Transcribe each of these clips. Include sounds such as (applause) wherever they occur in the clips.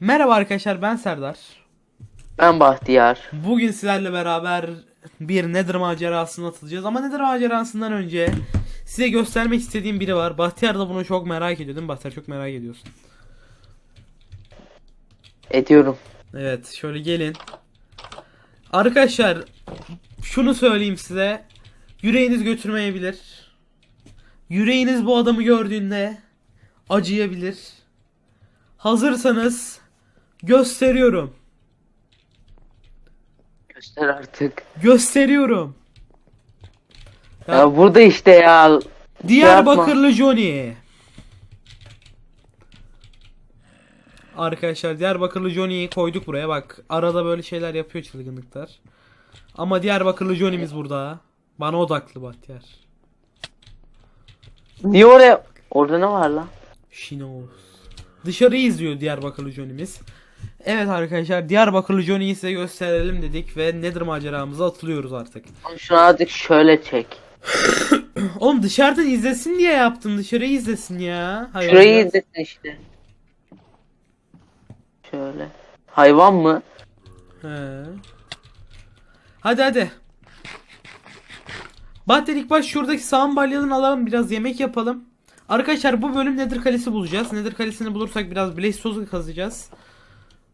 Merhaba arkadaşlar ben Serdar. Ben Bahtiyar. Bugün sizlerle beraber bir Nether macerasına atılacağız. Ama Nether macerasından önce size göstermek istediğim biri var. Bahtiyar da bunu çok merak ediyor değil mi Bahtiyar? Çok merak ediyorsun. Ediyorum. Evet şöyle gelin. Arkadaşlar şunu söyleyeyim size. Yüreğiniz götürmeyebilir. Yüreğiniz bu adamı gördüğünde acıyabilir. Hazırsanız gösteriyorum. Göster artık. Gösteriyorum. Ya- Ya, burada işte ya. Diyarbakırlı Johnny. Arkadaşlar Diyarbakırlı Johnny'yi koyduk buraya bak. Arada böyle şeyler yapıyor çılgınlıklar. Ama Diyarbakırlı Johnny'miz burada. Bana odaklı Bahtiyar. Niye oraya? Orada ne var lan? Knows. Dışarıyı izliyor Diyarbakırlı Johnny'miz. Evet arkadaşlar Diyarbakırlı Johnny'yi size gösterelim dedik ve Nether maceramıza atılıyoruz artık. Şunu azıcık şöyle çek. (coughs) Oğlum dışarıdan izlesin diye yaptım. Dışarıyı izlesin ya. Hayvan Şurayı biraz. izlesin işte. Şöyle. Hayvan mı? He. Hadi hadi. Bahtiyar ilk baş şuradaki sağın balyalarını alalım biraz yemek yapalım. Arkadaşlar bu bölüm Nether Kalesi bulacağız. Nether Kalesi'ni bulursak biraz Blaze Soul'u kazacağız.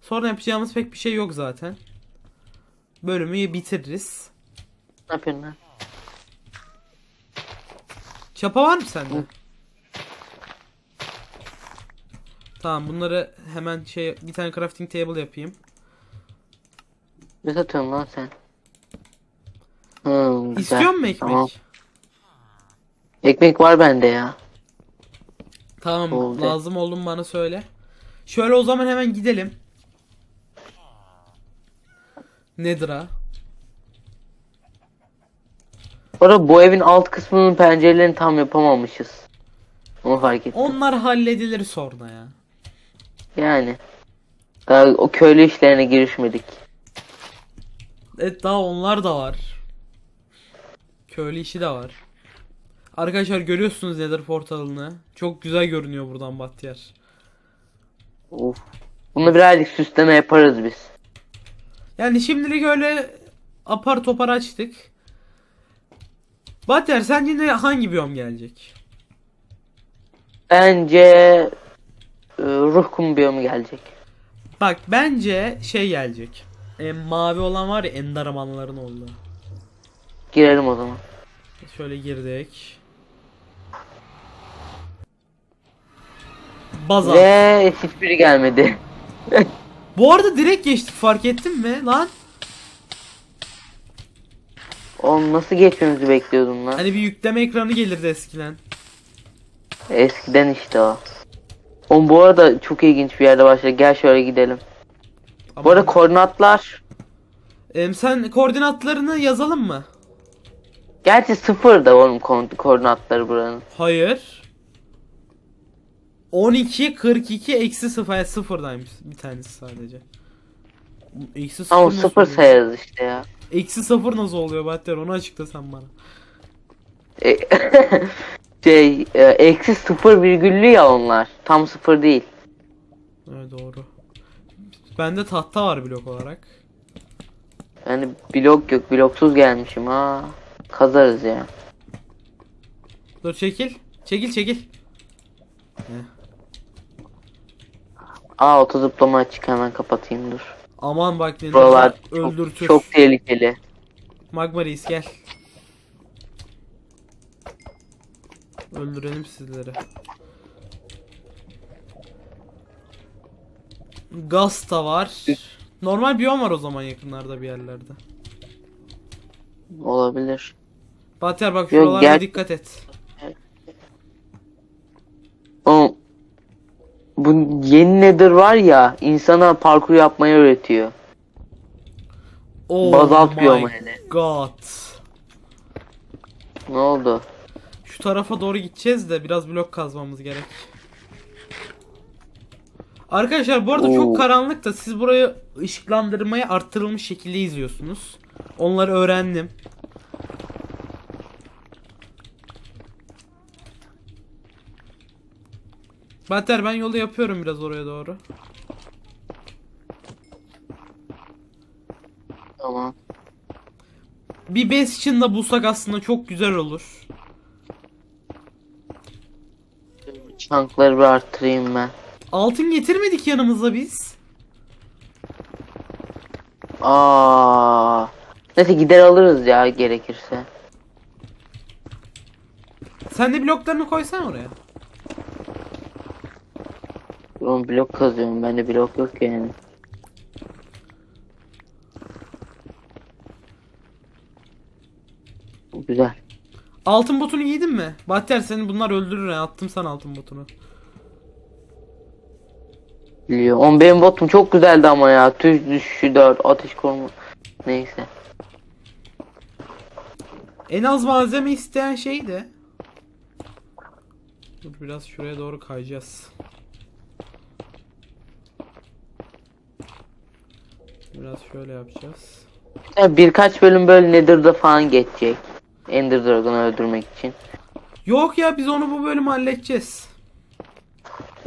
Sonra yapacağımız pek bir şey yok zaten. Bölümü bitiririz. Ne yapıyorsun lan? Çapa var mı sende? Tamam bunları hemen şey bir tane crafting table yapayım. Ne satıyorsun lan sen? Hmm, güzel. İstiyor musun ekmek? Tamam. Ekmek var bende ya. Tamam Oldu. lazım oldum bana söyle. Şöyle o zaman hemen gidelim. Nedir'a? Bu arada bu evin alt kısmının pencerelerini tam yapamamışız. Onu fark ettim. Onlar halledilir sonra ya. Yani. Daha o köylü işlerine girişmedik. Evet daha onlar da var. Köylü işi de var. Arkadaşlar görüyorsunuz Nether portalını. Çok güzel görünüyor buradan Bahtiyar. Of. Bunu birazcık süsleme yaparız biz. Yani şimdilik öyle apar topar açtık. Bahtiyar sence ne hangi biyom gelecek? Bence e, ruh kum biyomu gelecek. Bak bence şey gelecek. E, mavi olan var ya endaramanların olduğu. Girelim o zaman. Şöyle girdik. Bazal. Ve hiçbiri gelmedi. (laughs) Bu arada direkt geçtik fark ettin mi lan? Oğlum nasıl geçmemizi bekliyordum lan? Hani bir yükleme ekranı gelirdi eskiden. Eskiden işte o. Oğlum bu arada çok ilginç bir yerde başladı. Gel şöyle gidelim. Ama- Bu arada koordinatlar Em, sen koordinatlarını yazalım mı? Gerçi sıfır da oğlum ko- koordinatları buranın. Hayır. 12 42 eksi 0 yani sıfırdaymış bir tanesi sadece. Eksi sıfır Ama nasıl sıfır oluyor? sayarız işte ya. Eksi sıfır nasıl oluyor Bahtiyar onu açıkla sen bana. E- (laughs) şey e, eksi sıfır virgüllü ya onlar. Tam sıfır değil. Evet doğru. Bende tahta var blok olarak. Yani blok yok bloksuz gelmişim ha. Kazarız ya. Dur çekil. Çekil çekil. Aa oto zıplama açık hemen kapatayım dur. Aman bak beni Buralar öldürtür. çok, çok tehlikeli. Magma Reis gel. Öldürelim sizleri. Gaz da var. Normal biyom var o zaman yakınlarda bir yerlerde. Olabilir. Bahtiyar bak şuralara dikkat et. Oğlum bu yeni nedir var ya insana parkur yapmayı öğretiyor. Oh Bazalt biyomu hele. god. Ne oldu? Şu tarafa doğru gideceğiz de biraz blok kazmamız gerek. Arkadaşlar bu arada Oo. çok karanlık da siz burayı ışıklandırmayı arttırılmış şekilde izliyorsunuz. Onları öğrendim. Bater ben yolu yapıyorum biraz oraya doğru. Tamam. Bir base için de bulsak aslında çok güzel olur. Çankları bir arttırayım ben. Altın getirmedik yanımıza biz. Aa. Neyse gider alırız ya gerekirse. Sen de bloklarını koysan oraya. Ben blok kazıyorum. Bende blok yok yani. Güzel. Altın botunu giydin mi? Bahtiyar seni bunlar öldürür ya. Attım sana altın botunu. Biliyor. Oğlum benim botum çok güzeldi ama ya. Tüz düşüşü 4. Ateş koruma. Neyse. En az malzeme isteyen şey de. Dur biraz şuraya doğru kayacağız. Biraz şöyle yapacağız. Ya birkaç bölüm böyle Nether'da falan geçecek. Ender Dragon'u öldürmek için. Yok ya biz onu bu bölümü halledeceğiz.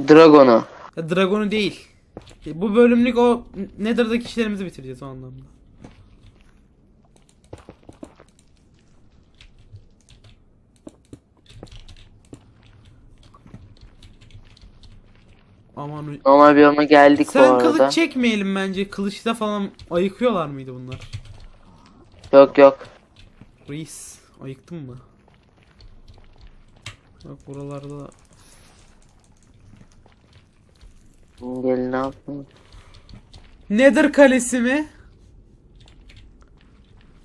Dragon'u. Ya Dragon'u değil. Bu bölümlük o Nether'daki işlerimizi bitireceğiz o anlamda. Aman Normal bir ona geldik bu Sen arada. kılıç çekmeyelim bence. Kılıçta falan ayıkıyorlar mıydı bunlar? Yok yok. Reis ayıktın mı? Bak buralarda Gelin ne yapayım? Nether kalesi mi?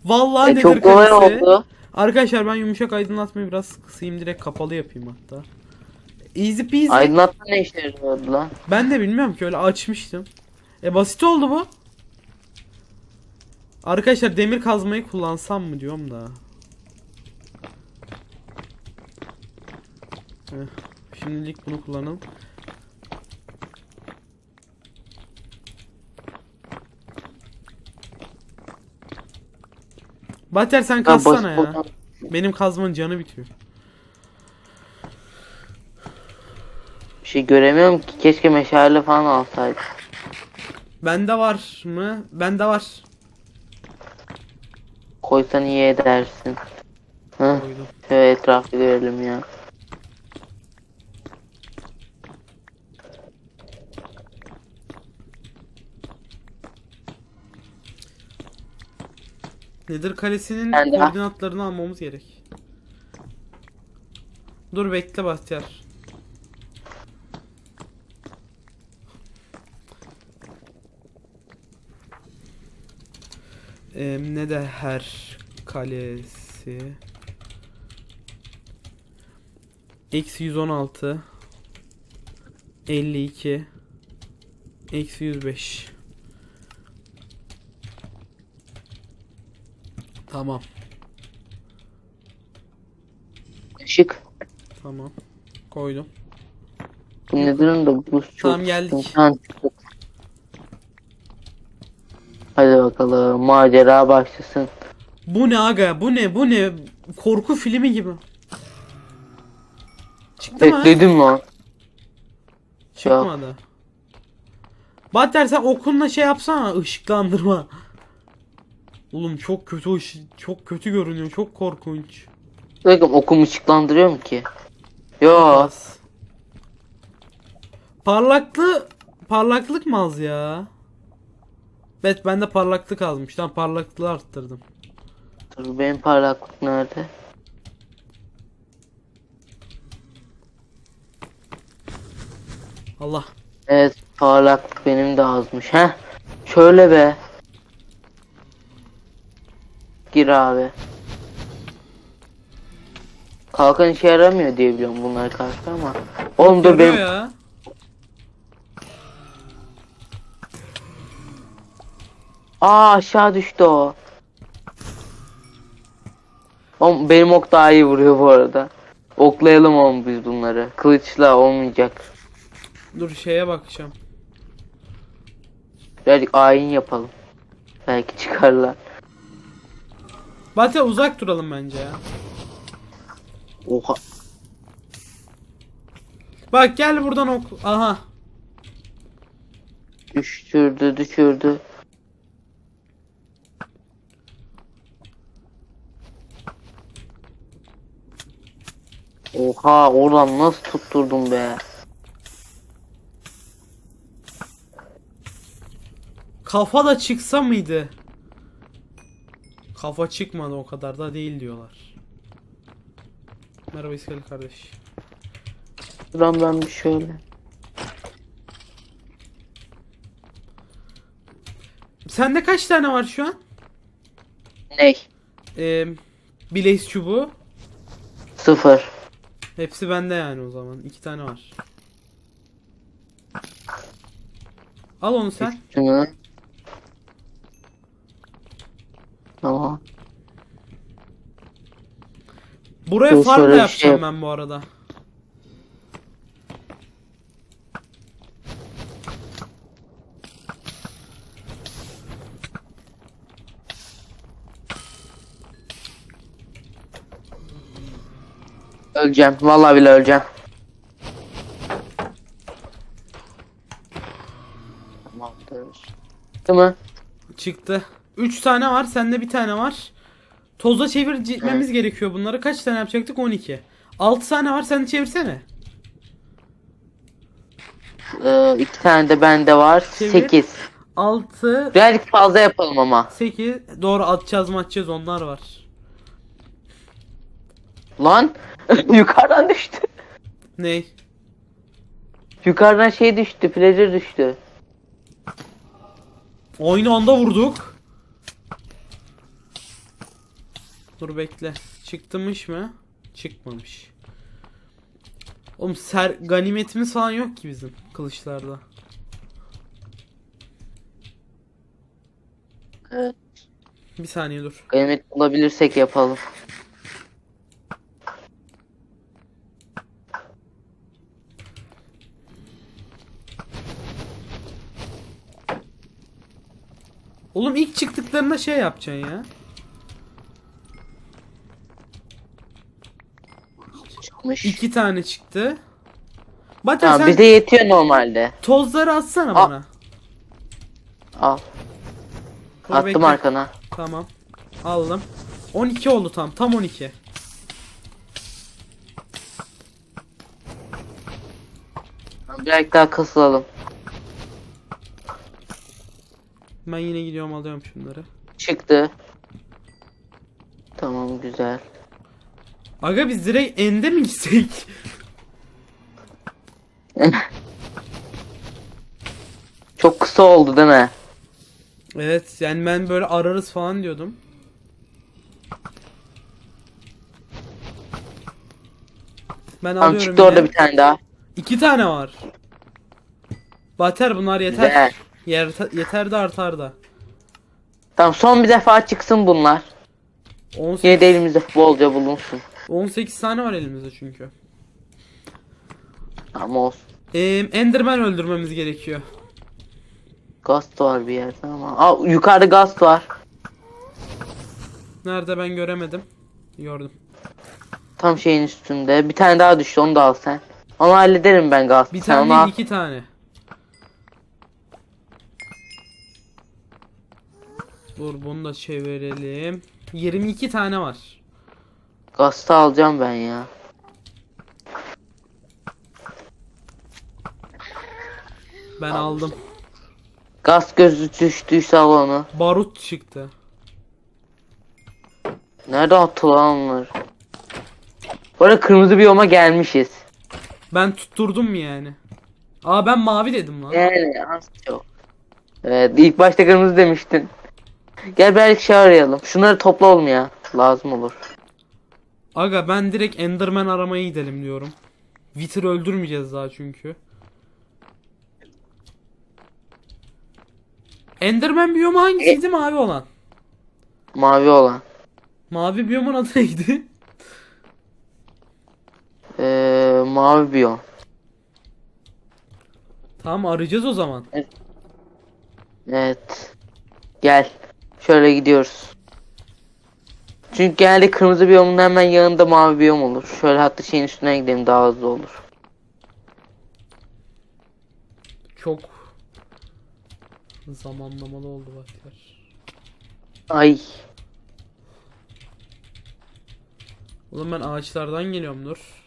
Vallahi E, Nether çok kolay kalesi. oldu. Arkadaşlar ben yumuşak aydınlatmayı biraz kısayım direkt kapalı yapayım hatta. Easy peasy. Aydınlatma ne işe yarıyordu lan? Ben de bilmiyorum ki öyle açmıştım. E basit oldu bu. Arkadaşlar demir kazmayı kullansam mı diyorum da. Heh, şimdilik bunu kullanalım. Bater sen kazsana ya. Benim kazmanın canı bitiyor. Şey göremiyorum ki. Keşke meşale falan alsaydık. Bende var mı? Bende var. Koysan iyi edersin. Hı, Koydum. şöyle etrafı görelim ya. Nedir kalesinin Ben de- koordinatlarını almamız gerek. Dur bekle Bahtiyar. Ee, ne de her kalesi? Eksi 116 52 Eksi 105 Tamam. Işık. tamam. Koydum. Bu nedir da bu çok Tamam, geldik. sıkıntı. Ha, çıktık. Hadi bakalım macera başlasın. Bu ne aga bu ne bu ne korku filmi gibi Çıktı mı? Bekledim lan. Çıkmadı. Batter sen okunla şey yapsana ışıklandırma. Oğlum çok kötü çok kötü görünüyor çok korkunç. Bakın okumu ışıklandırıyor mu ki? Yo. Az. Parlaklı parlaklık mı az ya? Evet bende parlaklık azmış. Tamam parlaklığı arttırdım. Dur benim parlaklık nerede? Allah. Evet parlaklık benim de azmış. Heh. Şöyle be. Gir abi. Kalkan işe yaramıyor diye biliyorum bunlara karşı ama. Oğlum dur benim ya. Aa aşağı düştü o. Oğlum benim ok daha iyi vuruyor bu arada. Oklayalım oğlum biz bunları. Kılıçla olmayacak. Dur şeye bakacağım. Birazcık ayin yapalım. Belki çıkarlar. Batter uzak duralım bence ya. Oha. Bak gel buradan ok. Aha. Düşürdü düşürdü. Oha oradan nasıl tutturdum be. Kafa da çıksa mıydı? Kafa çıkmadı o kadar da değil diyorlar. Merhaba İskele kardeş. Şuradan ben bir şöyle. Sende kaç tane var şu an? Ney? Ee, Blaze çubuğu. Sıfır. Hepsi bende yani o zaman. İki tane var. Al onu sen. Şunu. Tamam. Buraya Dur, farm da şöyle bir şey yapacağım yap- ben bu arada. Öleceğim. Vallahi bile öleceğim. Tamamdır. Değil mi? Çıktı. Üç tane var. Sende bir tane var. Toza çevirmemiz gerekiyor bunları. Kaç tane yapacaktık? 12. 6 tane var. Sen de çevirsene. Ee, iki tane de bende var. Çevir. Sekiz. 6 Birazcık fazla yapalım ama. 8 doğru atacağız matacağız onlar var. Lan (laughs) yukarıdan düştü. Ney? Yukarıdan şey düştü. Pleasure düştü. Aynı anda vurduk. Dur bekle. Çıktımış mı? Çıkmamış. Oğlum ser ganimetimiz falan yok ki bizim kılıçlarda. Evet. Bir saniye dur. Ganimet bulabilirsek yapalım. Oğlum ilk çıktıklarında şey yapacaksın ya. Çıkmış. İki tane çıktı. Bater Tamam sen bize yetiyor normalde. tozları atsana Aa. bana. Al. Dur Attım bekle. arkana. Tamam. Aldım. 12 oldu tam. Tam 12. Birazcık daha kasılalım. Ben yine gidiyorum alıyorum şunları. Çıktı. Tamam güzel. Aga biz direkt ende mi gitsek? (laughs) Çok kısa oldu değil mi? evet yani ben böyle ararız falan diyordum. Ben Tamam alıyorum çıktı yine. orada bir tane daha. İki tane var. Bater bunlar yeter. Güzel. Yer, yeter de artar da. Tamam son bir defa çıksın bunlar. 18, Yine de elimizde bolca bulunsun. 18 tane var elimizde çünkü. Ama olsun. Ee, Enderman öldürmemiz gerekiyor. Ghost var bir yerde ama. Aa yukarıda ghost var. Nerede ben göremedim. Gördüm. Tam şeyin üstünde. Bir tane daha düştü onu da al sen. Onu hallederim ben ghost. Bir tane değil iki tane. Dur bunu da çevirelim. 22 tane var. Ghost'u alacağım ben ya. Ben aldım. Gaz gözü düştüyse al onu. Barut çıktı. Nerede attı lan onlar? Bu arada kırmızı biyoma gelmişiz. Ben tutturdum yani. Aa ben mavi dedim lan. Yani az çok. Evet ilk başta kırmızı demiştin. Gel belki şey arayalım. Şunları topla oğlum ya. Lazım olur. Aga ben direkt Enderman aramaya gidelim diyorum. Wither öldürmeyeceğiz daha çünkü. Enderman biyomu hangisiydi mavi olan? Mavi olan. Mavi biyomun adı neydi? Ee, mavi biyom. Tamam arayacağız o zaman. Evet. Gel. Şöyle gidiyoruz. Çünkü genelde kırmızı biyomun hemen yanında mavi biyom olur. Şöyle hatta şeyin üstüne gidelim daha hızlı olur. Çok zamanlamalı oldu baklar. Ay. Oğlum ben ağaçlardan geliyorum dur.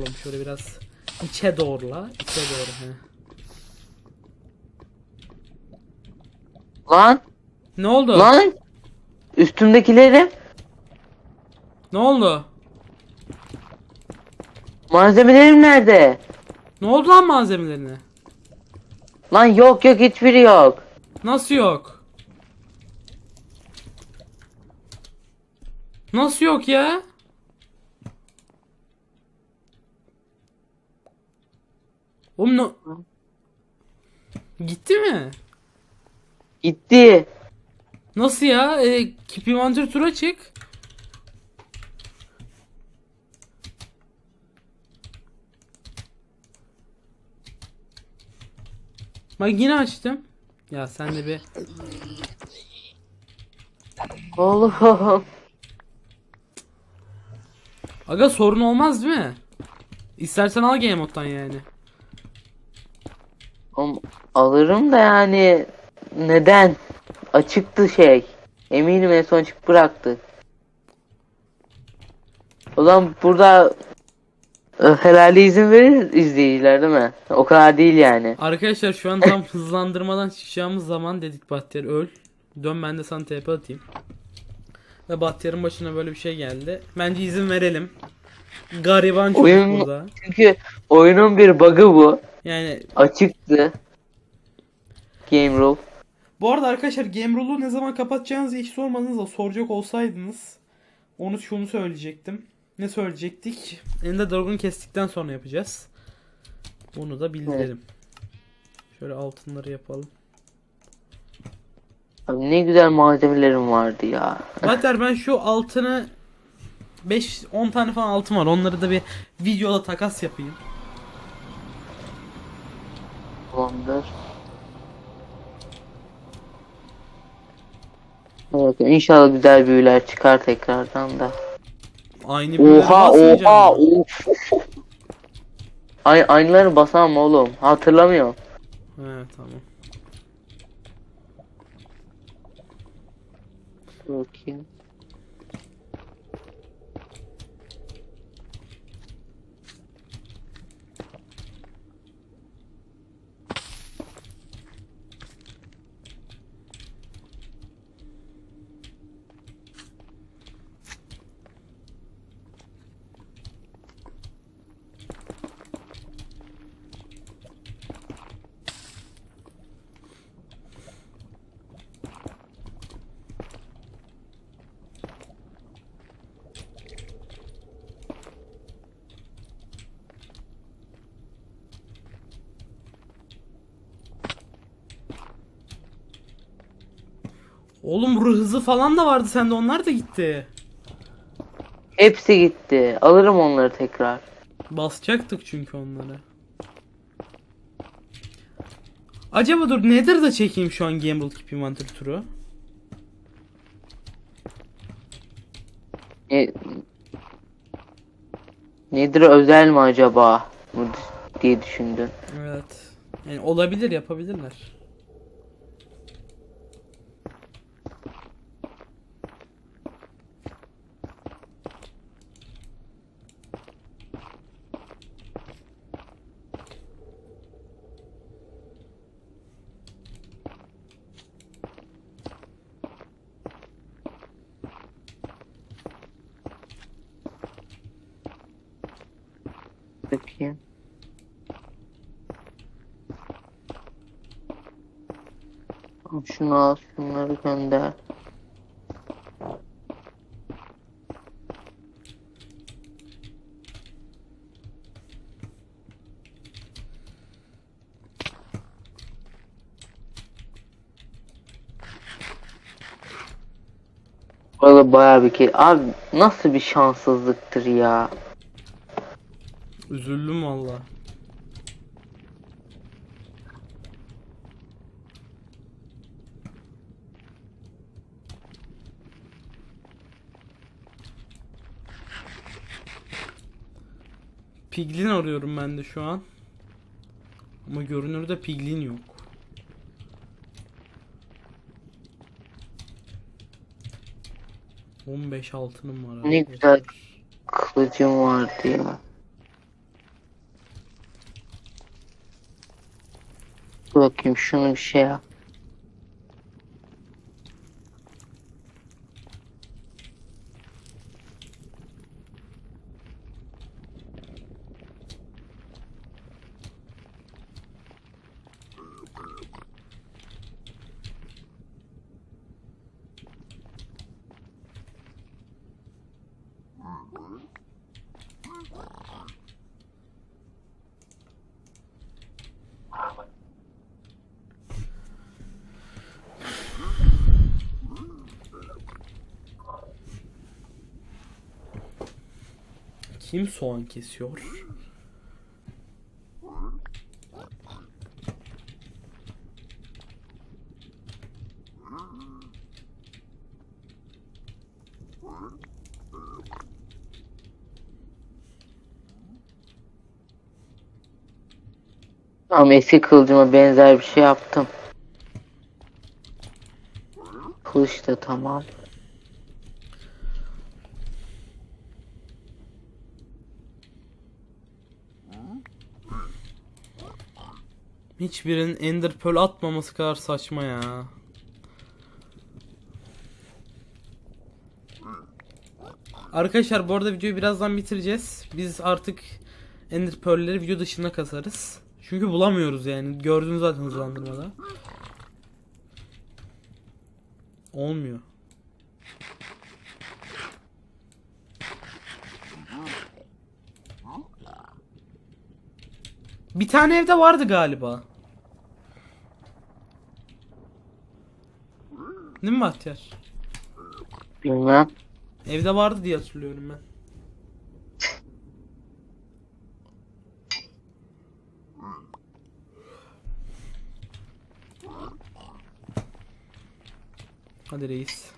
Oğlum şöyle biraz içe doğrula. içe doğru. He. Lan Ne oldu? lan üstümdekileri Ne oldu? malzemelerim nerede? Ne oldu lan malzemelerine? Lan yok yok hiçbiri yok. Nasıl yok? Nasıl yok ya? Oğlum no... Gitti mi? Gitti. Nasıl ya? E, Inventory tura çık. Bak yine açtım. Ya sen de bir... Oğlum. Aga sorun olmaz değil mi? İstersen al game moddan yani. Oğlum, Alırım da yani neden? Açıktı şey. Eminim en son açık bıraktı. O zaman burada e, herhalde izin verir izleyiciler değil mi? O kadar değil yani. Arkadaşlar şu an tam (laughs) hızlandırmadan çıkacağımız zaman dedik Bahtiyar öl. Dön ben de sana TP atayım. Ve Bahtiyar'ın başına böyle bir şey geldi. Bence izin verelim. Gariban çocuk Oyun- burada. Çünkü oyunun bir bug'ı bu. Yani Açıktı. Game rule. bu arada arkadaşlar Game Rule'u ne zaman kapatacağınızı hiç sormadınız da soracak olsaydınız onu şunu söyleyecektim. Ne söyleyecektik? Ender Dragon'u kestikten sonra yapacağız. Bunu da bildirelim. Şöyle altınları yapalım. Abi ne güzel malzemelerim vardı ya. Zaten ben şu altını 5-10 tane falan altın var. Onları da bir videoda takas yapayım. Tamamdır. Evet, inşallah güzel büyüler çıkar tekrardan da. Aynı büyüleri Oha oha of. Ay, aynılarını basamam oğlum. Hatırlamıyorum. He tamam. Bakayım. Hızı falan da vardı sende onlar da gitti. Hepsi gitti. Alırım onları tekrar. Basacaktık çünkü onları. Acaba dur nedir da çekeyim şu an Gamble Keep Inventory turu? Ne, nedir özel mi acaba? Diye düşündüm. Evet. Yani olabilir yapabilirler. Bakayım. Al Şunu al, şunları gönder. Valla bayağı bir ke Abi nasıl bir şanssızlıktır ya. Üzüldüm valla. Piglin arıyorum ben de şu an. Ama görünürde piglin yok. On beş altınım var. Abi. Ne güzel kılıcım vardı ya. Bakayım şunu bir şey yap. Kesiyor? Tamam eski kılıcıma benzer bir şey yaptım. Kılıç da tamam. Hiçbirinin Ender Pearl atmaması kadar saçma ya. Arkadaşlar bu arada videoyu birazdan bitireceğiz. Biz artık Ender Pearl'leri video dışına kasarız. Çünkü bulamıyoruz yani. Gördünüz zaten hızlandırmada. Olmuyor. Bir tane evde vardı galiba. Değil mi Bahtiyar? Bilmem. Evde vardı diye hatırlıyorum ben. Hadi reis.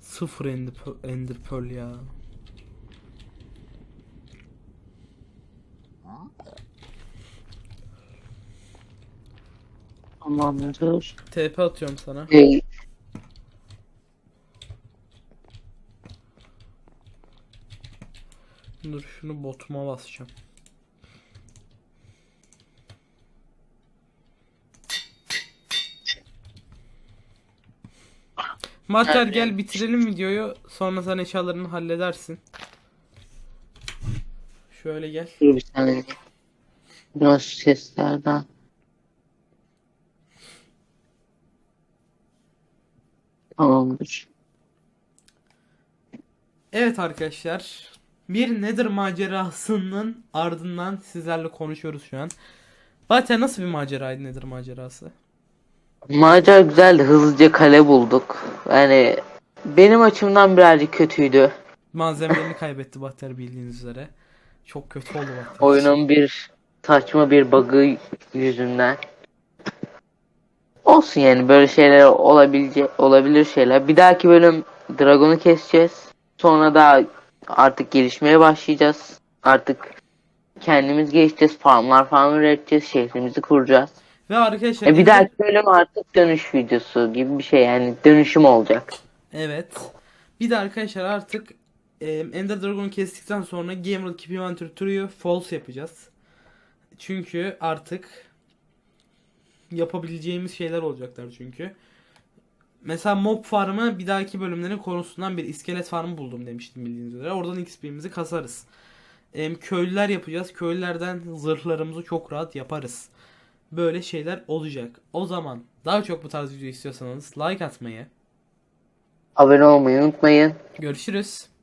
Sıfır Ender, Pe- Ender Pearl ya. Tamamdır. TP atıyorum sana. Ee, Dur şunu botuma basacağım. Mater gel bitirelim videoyu. Sonra sen eşyalarını halledersin. Şöyle gel. dur bir saniye. Biraz seslerden. Tamamdır. Evet arkadaşlar. Bir Nether macerasının ardından sizlerle konuşuyoruz şu an. Mater nasıl bir maceraydı Nether macerası? Macera güzeldi. Hızlıca kale bulduk. Yani benim açımdan birazcık kötüydü. Malzemelerini kaybetti Bahtiyar bildiğiniz üzere. Çok kötü oldu Bahtiyar. Oyunun bir saçma bir bug'ı yüzünden. Olsun yani böyle şeyler olabilecek olabilir şeyler. Bir dahaki bölüm Dragon'u keseceğiz. Sonra da artık gelişmeye başlayacağız. Artık kendimiz gelişeceğiz. Farmlar falan üreteceğiz. Şehrimizi kuracağız. Ve arkadaşlar E bir dahaki bölüm artık dönüş videosu gibi bir şey yani dönüşüm olacak. Evet. Bir de arkadaşlar artık e, Ender Dragon'u kestikten sonra Gamer Keep Inventory True'yu false yapacağız. Çünkü artık yapabileceğimiz şeyler olacaklar çünkü. Mesela mob farmı bir dahaki bölümlerin konusundan bir iskelet farmı buldum demiştim bildiğiniz üzere. Oradan XP'mizi kasarız. Em, köylüler yapacağız. Köylülerden zırhlarımızı çok rahat yaparız. Böyle şeyler olacak. O zaman daha çok bu tarz video istiyorsanız like atmayı, Abone olmayı unutmayın. Görüşürüz.